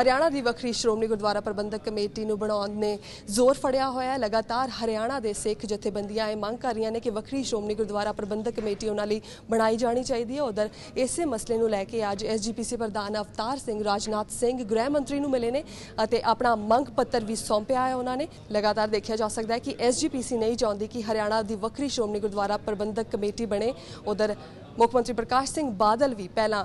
ਹਰਿਆਣਾ ਦੀ ਵੱਖਰੀ ਸ਼੍ਰੋਮਣੀ ਗੁਰਦੁਆਰਾ ਪ੍ਰਬੰਧਕ ਕਮੇਟੀ ਨੂੰ ਬਣਾਉਣ ਨੇ ਜ਼ੋਰ ਫੜਿਆ ਹੋਇਆ ਹੈ। ਲਗਾਤਾਰ ਹਰਿਆਣਾ ਦੇ ਸਿੱਖ ਜਥੇਬੰਦੀਆਂ ਇਹ ਮੰਗ ਕਰ ਰਹੀਆਂ ਨੇ ਕਿ ਵੱਖਰੀ ਸ਼੍ਰੋਮਣੀ ਗੁਰਦੁਆਰਾ ਪ੍ਰਬੰਧਕ ਕਮੇਟੀ ਉਹਨਾਂ ਲਈ ਬਣਾਈ ਜਾਣੀ ਚਾਹੀਦੀ ਹੈ। ਉਧਰ ਇਸੇ ਮਸਲੇ ਨੂੰ ਲੈ ਕੇ ਅੱਜ ਐਸਜੀਪੀਸੀ ਪ੍ਰਧਾਨ ਅਵਤਾਰ ਸਿੰਘ, ਰਾਜਨਾਥ ਸਿੰਘ, ਗ੍ਰਹਿ ਮੰਤਰੀ ਨੂੰ ਮਿਲੇ ਨੇ ਅਤੇ ਆਪਣਾ ਮੰਗ ਪੱਤਰ ਵੀ ਸੌਂਪਿਆ ਹੈ ਉਹਨਾਂ ਨੇ। ਲਗਾਤਾਰ ਦੇਖਿਆ ਜਾ ਸਕਦਾ ਹੈ ਕਿ ਐਸਜੀਪੀਸੀ ਨਹੀਂ ਚਾਹੁੰਦੀ ਕਿ ਹਰਿਆਣਾ ਦੀ ਵੱਖਰੀ ਸ਼੍ਰੋਮਣੀ ਗੁਰਦੁਆਰਾ ਪ੍ਰਬੰਧਕ ਕਮੇਟੀ ਬਣੇ। ਉਧਰ ਮੁੱਖ ਮੰਤਰੀ ਪ੍ਰਕਾਸ਼ ਸਿੰਘ ਬਾਦਲ ਵੀ ਪਹਿਲਾਂ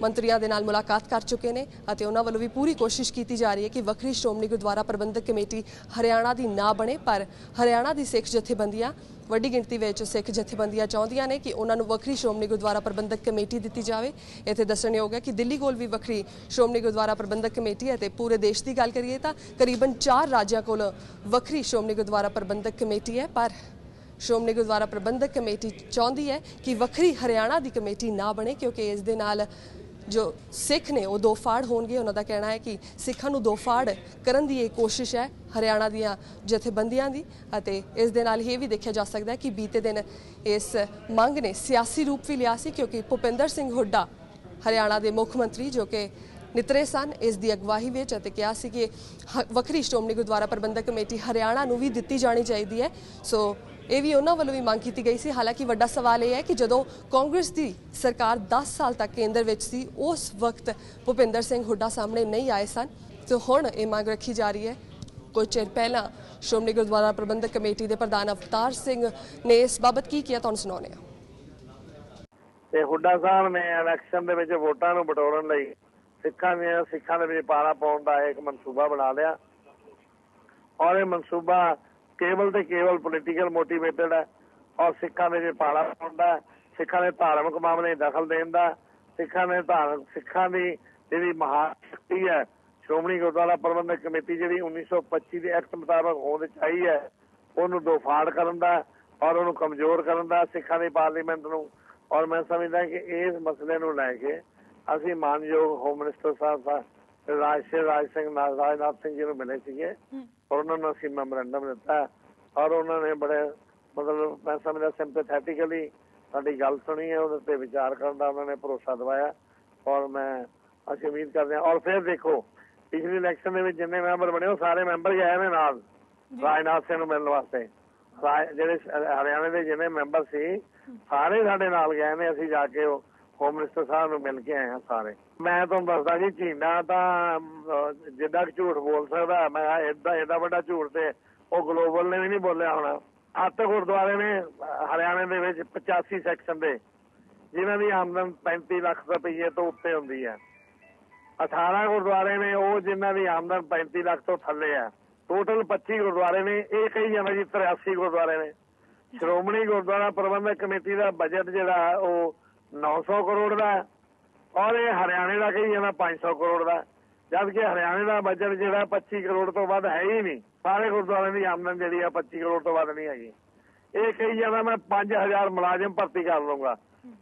ਮੰਤਰੀਆਂ ਦੇ ਨਾਲ ਮੁਲਾਕਾਤ ਕਰ ਚੁੱਕੇ ਨੇ ਅਤੇ ਉਹਨਾਂ ਵੱਲੋਂ ਵੀ ਪੂਰੀ ਕੋਸ਼ਿਸ਼ ਕੀਤੀ ਜਾ ਰਹੀ ਹੈ ਕਿ ਵੱਖਰੀ ਸ਼੍ਰੋਮਣੀ ਗੁਰਦੁਆਰਾ ਪ੍ਰਬੰਧਕ ਕਮੇਟੀ ਹਰਿਆਣਾ ਦੀ ਨਾ ਬਣੇ, ਪਰ ਹਰਿਆਣਾ ਦੀ ਸਿੱਖ ਜਥੇਬੰਦੀਆਂ, ਵੱਡੀ ਗਿਣਤੀ ਵਿੱਚ ਸਿੱਖ ਜਥੇਬੰਦੀਆਂ ਚਾਹੁੰਦੀਆਂ ਨੇ ਕਿ ਉਹਨਾਂ ਨੂੰ ਵੱਖਰੀ ਸ਼੍ਰੋਮਣੀ ਗੁਰਦੁਆਰਾ ਪ੍ਰਬੰਧਕ ਕਮੇਟੀ ਦਿੱਤੀ ਜਾਵੇ। ਇੱਥੇ ਦੱਸਣਯੋਗ ਹੈ ਕਿ ਦਿੱਲੀ ਕੋਲ ਵੀ ਵੱਖਰੀ ਸ਼੍ਰੋਮਣੀ ਗੁਰਦੁਆਰਾ ਪ੍ਰਬੰਧਕ ਕਮੇਟੀ ਹੈ ਤੇ ਪੂਰੇ ਦੇਸ਼ ਦੀ ਗੱਲ ਕਰੀਏ ਤਾਂ ਕਰੀਬਨ 4 ਰਾਜਾਂ ਕੋਲ ਵੱਖਰੀ ਸ਼੍ਰੋਮਣੀ ਗੁਰਦੁਆਰਾ ਪ੍ਰਬੰਧਕ ਕਮੇਟੀ ਹੈ, ਪਰ ਸ਼੍ਰੋਮਣੀ ਗੁਰਦੁਆਰਾ ਪ੍ਰਬੰਧਕ ਕਮੇਟੀ ਚਾਹੁੰਦੀ ਹੈ ਕਿ ਵੱਖਰੀ ਹਰਿਆਣਾ ਦੀ ਕਮੇਟੀ ਨਾ ਬਣੇ ਕਿਉਂਕਿ ਇਸ ਦੇ ਨਾਲ ਜੋ ਸਿੱਖ ਨੇ, ਉਹ ਦੋ ਫਾੜ ਹੋਣਗੇ। ਉਹਨਾਂ ਦਾ ਕਹਿਣਾ ਹੈ ਕਿ ਸਿੱਖਾਂ ਨੂੰ ਦੋ ਫਾੜ ਕਰਨ ਦੀ ਇਹ ਕੋਸ਼ਿਸ਼ ਹੈ ਹਰਿਆਣਾ ਦੀਆਂ ਜਥੇਬੰਦੀਆਂ ਦੀ ਅਤੇ ਇਸ ਦੇ ਨਾਲ ਹੀ ਇਹ ਵੀ ਦੇਖਿਆ ਜਾ ਸਕਦਾ ਹੈ ਕਿ ਬੀਤੇ ਦਿਨ ਇਸ ਮੰਗ ਨੇ ਸਿਆਸੀ ਰੂਪ ਵੀ ਲਿਆ ਸੀ ਕਿਉਂਕਿ ਭੁਪਿੰਦਰ ਸਿੰਘ ਹੁੱਡਾ ਹਰਿਆਣਾ ਦੇ ਮੁੱਖ ਮੰਤਰੀ ਜੋ ਕਿ ਨਿਤਰੇ ਸਨ। ਇਸ ਦੀ ਅਗਵਾਈ ਵਿੱਚ ਅਤੇ ਕਿਹਾ ਸੀ ਕਿ ਵੱਖਰੀ ਸ਼੍ਰੋਮਣੀ ਗੁਰਦੁਆਰਾ ਪ੍ਰਬੰਧਕ ਕਮੇਟੀ ਹਰਿਆਣਾ ਨੂੰ ਵੀ ਦਿੱਤੀ ਜਾਣੀ ਚਾਹੀਦੀ ਹੈ। ਸੋ ਇਹ ਵੀ ਉਹਨਾਂ ਵੱਲੋਂ ਵੀ ਮੰਗ ਕੀਤੀ ਗਈ ਸੀ। ਹਾਲਾਂਕਿ ਵੱਡਾ ਸਵਾਲ ਇਹ ਹੈ ਕਿ ਜਦੋਂ ਕਾਂਗਰਸ ਦੀ ਸਰਕਾਰ 10 ਸਾਲ ਤੱਕ ਕੇਂਦਰ ਵਿੱਚ ਸੀ, ਉਸ ਵਕਤ ਭੁਪਿੰਦਰ ਸਿੰਘ ਹੁੱਡਾ ਸਾਹਮਣੇ ਨਹੀਂ ਆਏ ਸਨ। ਤੇ ਹੁਣ ਇਹ ਮੰਗ ਰੱਖੀ ਜਾ ਰਹੀ ਹੈ। ਕੁਝ ਚਿਰ ਪਹਿਲਾਂ ਸ਼੍ਰੋਮਣੀ ਗੁਰਦੁਆਰਾ ਪ੍ਰਬੰਧਕ ਕਮੇਟੀ ਦੇ ਪ੍ਰਧਾਨ ਅਵਤਾਰ ਸਿੰਘ ਨੇ ਇਸ ਬਾਬਤ ਕੀ ਕੀਤਾ ਤੁਹਾਨੂੰ ਸੁਣਾਉਂਦੇ ਹਾਂ। ਤੇ ਹੁੱਡਾ ਸਾਹਿਬ ਨੇ ਇਲੈਕਸ਼ਨ ਦੇ ਵਿੱਚ ਵੋਟਾਂ ਨੂੰ ਬਟੋਰਨ ਲਈ ਸਿੱਖਾਂ ਦੇ ਸਿੱਖਾਂ ਦੇ ਵਿੱਚ ਪਾਰਾ ਪਾਉਣ ਦਾ ਇੱਕ ਮਨਸੂਬਾ ਬਣਾ ਲਿਆ। ਔਰ ਇਹ ਮਨਸੂਬਾ ਕੇਵਲ ਤੇ ਕੇਵਲ ਪੋਲੀਟੀਕਲ ਮੋਟੀਵੇਟਡ ਹੈ। ਔਰ ਸਿੱਖਾਂ ਦੇ ਵਿੱਚ ਪਾਰਾ ਪਾਉਣ ਦਾ, ਸਿੱਖਾਂ ਦੇ ਧਾਰਮਿਕ ਮਾਮਲੇ ਦਖਲ ਦੇਣ ਦਾ, ਸਿੱਖਾਂ ਦੇ ਧਾਰਮਿਕ ਸਿੱਖਾਂ ਦੀ ਜਿਹੜੀ ਮਹਾਨ ਸ਼ਕਤੀ ਹੈ, ਸ਼੍ਰੋਮਣੀ ਗੁਰਦੁਆਰਾ ਪ੍ਰਬੰਧਕ ਕਮੇਟੀ ਜਿਹੜੀ 1925 ਦੇ ਐਕਟ ਮੁਤਾਬਕ ਹੋਂਦ ਚ ਆਈ ਹੈ, ਉਹਨੂੰ ਦੋ ਫਾੜ ਕਰਨ ਦਾ ਔਰ ਉਹਨੂੰ ਕਮਜ਼ੋਰ ਕਰਨ ਦਾ ਸਿੱਖਾਂ ਦੀ ਪਾਰਲੀਮੈਂਟ ਨੂੰ। ਔਰ ਮੈਂ ਸਮਝਦਾ ਕਿ ਇਸ ਮਸਲੇ ਨੂੰ ਲੈ ਕੇ ਅਸੀਂ ਮਾਨਯੋਗ ਹੋਮ ਮਿਨਿਸਟਰ ਸਾਹਿਬ ਸਾਹਿਬ ਰਾਜ ਸ਼੍ਰੀ ਰਾਜ ਸਿੰਘ ਨਾਲ ਰਾਜਨਾਥ ਸਿੰਘ ਜੀ ਨੂੰ ਮਿਲੇ ਸੀਗੇ। ਔਰ ਉਹਨਾਂ ਨੂੰ ਅਸੀਂ ਮੈਮੋਰੈਂਡਮ ਦਿੱਤਾ। ਔਰ ਉਹਨਾਂ ਨੇ ਬੜੇ ਮਤਲਬ ਮੈਂ ਸਮਝਦਾ ਸਿੰਪੈਥੈਟਿਕਲੀ ਸਾਡੀ ਗੱਲ ਸੁਣੀ ਹੈ ਉਹਦੇ ਤੇ ਵਿਚਾਰ ਕਰਨ ਦਾ ਉਹਨਾਂ ਨੇ ਭਰੋਸਾ ਦਿਵਾਇਆ। ਔਰ ਮੈਂ ਅਸੀਂ ਉਮੀਦ ਕਰਦੇ ਹਾਂ। ਔਰ ਫਿਰ ਦੇਖੋ ਪਿਛਲੀ ਇਲੈਕਸ਼ਨ ਦੇ ਵਿੱਚ ਜਿੰਨੇ ਮੈਂਬਰ ਬਣੇ ਉਹ ਸਾਰੇ ਮੈਂਬਰ ਗਏ ਨੇ ਨਾਲ। ਰਾਜਨਾਥ ਸਿੰਘ ਨੂੰ ਮਿਲਣ ਵਾਸਤੇ। ਜਿਹੜੇ ਹਰਿਆਣੇ ਦੇ ਜਿੰਨੇ ਮੈਂਬਰ ਸੀ ਸਾਰੇ ਸਾਡੇ ਨਾਲ ਗਏ ਨੇ। ਅਸੀਂ ਜਾ ਕੇ ਉਹ ਹੋਮ ਮਿਨਿਸਟਰ ਸਾਹਿਬ ਨੂੰ ਮਿਲ ਕੇ ਆਏ ਹਾਂ ਸਾਰੇ। ਮੈਂ ਤੁਹਾਨੂੰ ਦੱਸਦਾ ਜੀ ਝੀਨਾ ਤਾਂ ਜਿੱਦਾਂ ਕਿ ਝੂਠ ਬੋਲ ਸਕਦਾ, ਮੈਂ ਏਦਾਂ ਏਡਾ ਵੱਡਾ ਝੂਠ ਤੇ ਉਹ ਗਲੋਬਲ ਨੇ ਵੀ ਨਹੀਂ ਬੋਲਿਆ ਹੋਣਾ। ਅੱਤ ਗੁਰਦੁਆਰੇ ਨੇ, ਹਰਿਆਣੇ ਦੇ ਵਿੱਚ 85 ਸੈਕਸ਼ਨ ਦੇ, ਜਿਨ੍ਹਾਂ ਦੀ ਆਮਦਨ 35 ਲੱਖ ਰੁਪਏ ਤੋਂ ਉੱਤੇ ਹੁੰਦੀ ਹੈ। 18 ਗੁਰਦੁਆਰੇ ਨੇ, ਉਹ ਜਿਨ੍ਹਾਂ ਦੀ ਆਮਦਨ 35 ਲੱਖ ਤੋਂ ਥੱਲੇ ਹੈ। ਟੋਟਲ 25 ਗੁਰਦੁਆਰੇ ਨੇ ਇਹ ਕਹੀ ਜਾਂਦਾ ਜੀ 83 ਗੁਰਦੁਆਰੇ ਨੇ। ਸ਼੍ਰੋਮਣੀ ਗੁਰਦੁਆਰਾ ਪ੍ਰਬੰਧਕ ਕਮੇਟੀ ਦਾ ਬਜਟ ਜਿਹੜਾ ਉਹ 900 ਕਰੋੜ ਦਾ ਔਰ ਇਹ ਹਰਿਆਣੇ ਦਾ ਕਹੀ ਜਾਂਦਾ 500 ਕਰੋੜ ਦਾ ਜਦ ਕਿ ਹਰਿਆਣੇ ਦਾ ਬਜਟ ਜਿਹੜਾ 25 ਕਰੋੜ ਤੋਂ ਵੱਧ ਹੈ ਹੀ ਨਹੀਂ। ਸਾਰੇ ਗੁਰਦੁਆਰਿਆਂ ਦੀ ਆਮਦਨ ਜਿਹੜੀ ਆ 25 ਕਰੋੜ ਤੋਂ ਵੱਧ ਨਹੀਂ ਹੈਗੀ। ਇਹ ਕਹੀ ਜਾਂਦਾ ਮੈਂ 5000 ਮੁਲਾਜ਼ਮ ਭਰਤੀ ਕਰ ਲਵਾਂਗਾ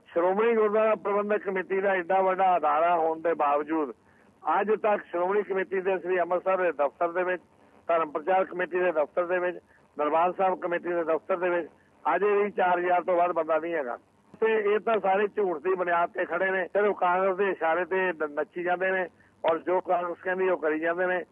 ਸ਼੍ਰੋਮਣੀ ਗੁਰਦੁਆਰਾ ਪ੍ਰਬੰਧਕ ਕਮੇਟੀ ਦਾ ਏਡਾ ਵੱਡਾ ਅਦਾਰਾ ਹੋਣ ਦੇ ਬਾਵਜੂਦ ਅੱਜ ਤੱਕ ਸ਼੍ਰੋਮਣੀ ਕਮੇਟੀ ਦੇ ਸ੍ਰੀ ਅੰਮ੍ਰਿਤਸਰ ਦੇ ਦਫ਼ਤਰ ਦੇ ਵਿੱਚ, ਧਰਮ ਪ੍ਰਚਾਰ ਕਮੇਟੀ ਦੇ ਦਫ਼ਤਰ ਦੇ ਵਿੱਚ, ਦਰਬਾਰ ਸਾਹਿਬ ਕਮੇਟੀ ਦੇ ਦਫ਼ਤਰ ਦੇ ਵਿੱਚ, ਅਜੇ ਵੀ 4000 ਤੋਂ ਵੱਧ ਬੰਦਾ ਨਹੀਂ ਹੈਗਾ। ਤੇ ਇਹ ਤਾਂ ਸਾਰੇ ਝੂਠ ਦੀ ਬੁਨਿਆਦ ਤੇ ਖੜੇ ਨੇ। ਸਿਰਫ ਕਾਂਗਰਸ ਦੇ ਇਸ਼ਾਰੇ ਤੇ ਨੱਚੀ ਜਾਂਦੇ ਨੇ ਔਰ ਜੋ ਕਾਂਗਰਸ ਕਹਿੰਦੀ ਉਹ ਕਰੀ ਜਾਂਦੇ ਨੇ।